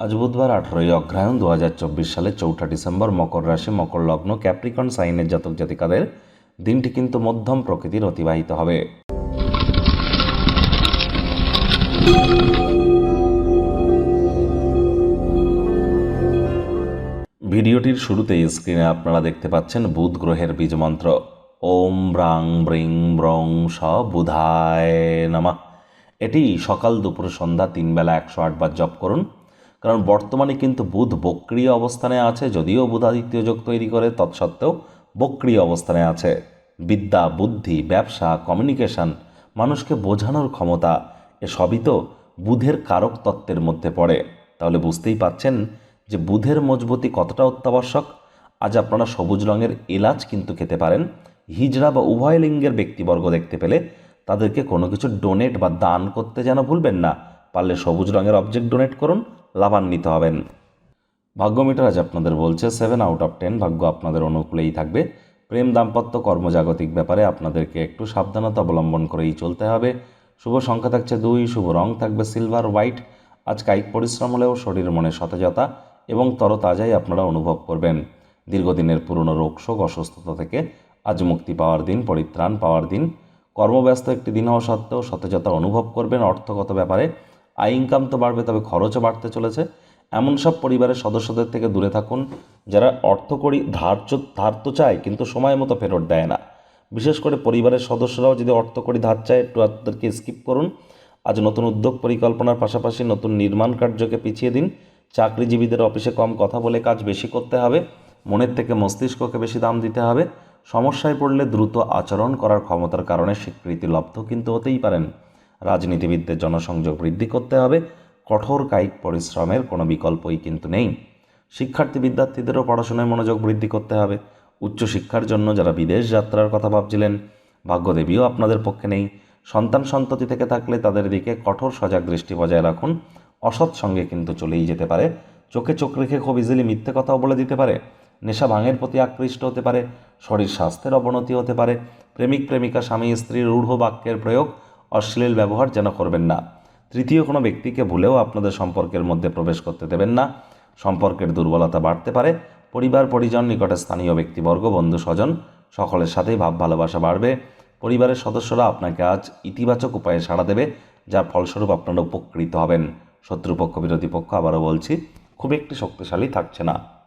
আজ বুধবার আঠারোই অগ্রহায়ণ দু হাজার চব্বিশ সালে চৌঠা ডিসেম্বর মকর রাশি, মকর লগ্ন, ক্যাপ্রিকন, সাইনের জাতক জাতিকাদের দিনটি কিন্তু মধ্যম প্রকৃতির অতিবাহিত হবে। ভিডিওটির শুরুতে স্ক্রিনে আপনারা দেখতে পাচ্ছেন বুধ গ্রহের বীজমন্ত্র ওম ব্রাং ব্রিং ব্রং স বুধায় নামা। এটি সকাল দুপুর সন্ধ্যা তিন বেলা একশো আটবার জপ করুন। কারণ বর্তমানে কিন্তু বুধ বক্রিয় অবস্থানে আছে, যদিও বুধাদিত্য যোগ তৈরি করে, তৎসত্ত্বেও বক্রিয় অবস্থানে আছে। বিদ্যা, বুদ্ধি, ব্যবসা কমিউনিকেশন মানুষকে বোঝানোর ক্ষমতা, এসবই তো বুধের কারক তত্ত্বের মধ্যে পড়ে। তাহলে বুঝতেই পাচ্ছেন যে বুধের মজবুতি কতটা অত্যাবশ্যক? আজ আপনারা সবুজ রঙের এলাচ কিন্তু খেতে পারেন। হিজড়া বা উভয় লিঙ্গের ব্যক্তিবর্গ দেখতে পেলে তাদেরকে কোনো কিছু ডোনেট বা দান করতে যেন ভুলবেন না। পারলে সবুজ রঙের অবজেক্ট ডোনেট করুন। লাভান্বিত হবেন। ভাগ্য মিটার আজ আপনাদের বলছে সেভেন আউট অফ টেন ভাগ্য আপনাদের অনুকূলেই থাকবে। প্রেম দাম্পত্য কর্মজাগতিক ব্যাপারে আপনাদেরকে একটু সাবধানতা অবলম্বন করেই চলতে হবে। শুভ সংখ্যা থাকছে দুই, শুভ রং থাকবে সিলভার হোয়াইট আজ কায়িক পরিশ্রম হলেও শরীর মনে সতেজতা এবং তরতাজাই আপনারা অনুভব করবেন। দীর্ঘদিনের পুরনো রোগ শোক, অসুস্থতা থেকে আজ মুক্তি পাওয়ার দিন, পরিত্রাণ পাওয়ার দিন। কর্মব্যস্ত একটি দিন হওয়া সত্ত্বেও সতেজতা অনুভব করবেন অর্থগত ব্যাপারে। আয় ইনকাম তো বাড়বে, তবে খরচও বাড়তে চলেছে। এমন সব পরিবারের সদস্যদের থেকে দূরে থাকুন, যারা অর্থ করি ধার্য ধার তো চায়, কিন্তু সময় মতো ফেরত দেয় না। বিশেষ করে পরিবারের সদস্যরাও যদি অর্থ করি ধার চায়, একটু তাদেরকে স্কিপ করুন। আজ নতুন উদ্যোগ পরিকল্পনার পাশাপাশি নতুন নির্মাণ কার্যকে পিছিয়ে দিন। চাকরিজীবীদের অফিসে কম কথা বলে কাজ বেশি করতে হবে। মনের থেকে মস্তিষ্ককে বেশি দাম দিতে হবে। সমস্যায় পড়লে দ্রুত আচরণ করার ক্ষমতার কারণে স্বীকৃতি লব্ধ কিন্তু হতেই পারেন। রাজনীতিবিদদের জনসংযোগ বৃদ্ধি করতে হবে, কঠোর কায়িক পরিশ্রমের কোনো বিকল্পই কিন্তু নেই। শিক্ষার্থী বিদ্যার্থীদেরও পড়াশোনায় মনোযোগ বৃদ্ধি করতে হবে। উচ্চশিক্ষার জন্য যারা বিদেশ যাত্রার কথা ভাবছিলেন, ভাগ্যদেবীও আপনাদের পক্ষে নেই। সন্তান সন্ততি থেকে থাকলে তাদের দিকে কঠোর সজাগ দৃষ্টি বজায় রাখুন। অসৎ সঙ্গে কিন্তু চলেই যেতে পারে। চোখে চোখ রেখে খুব ইজিলি মিথ্যে কথাও বলে দিতে পারে। নেশা ভাঙের প্রতি আকৃষ্ট হতে পারে। শরীর স্বাস্থ্যের অবনতি হতে পারে। প্রেমিক প্রেমিকা স্বামী স্ত্রীর রূঢ় বাক্যের প্রয়োগ অশ্লীল ব্যবহার যেন করবেন না। তৃতীয় কোনো ব্যক্তিকে ভুলেও আপনাদের সম্পর্কের মধ্যে প্রবেশ করতে দেবেন না। সম্পর্কের দুর্বলতা বাড়তে পারে। পরিবার, পরিজন, নিকটে স্থানীয় ব্যক্তিবর্গ, বন্ধু, স্বজন, সকলের সাথেই ভাব, ভালোবাসা বাড়বে। পরিবারের সদস্যরা আপনাকে আজ ইতিবাচক উপায়ে সাড়া দেবে, যার ফলস্বরূপ আপনারা উপকৃত হবেন। শত্রুপক্ষ, বিরোধী পক্ষ, আবারও বলছি, খুব একটি শক্তিশালী থাকছে না।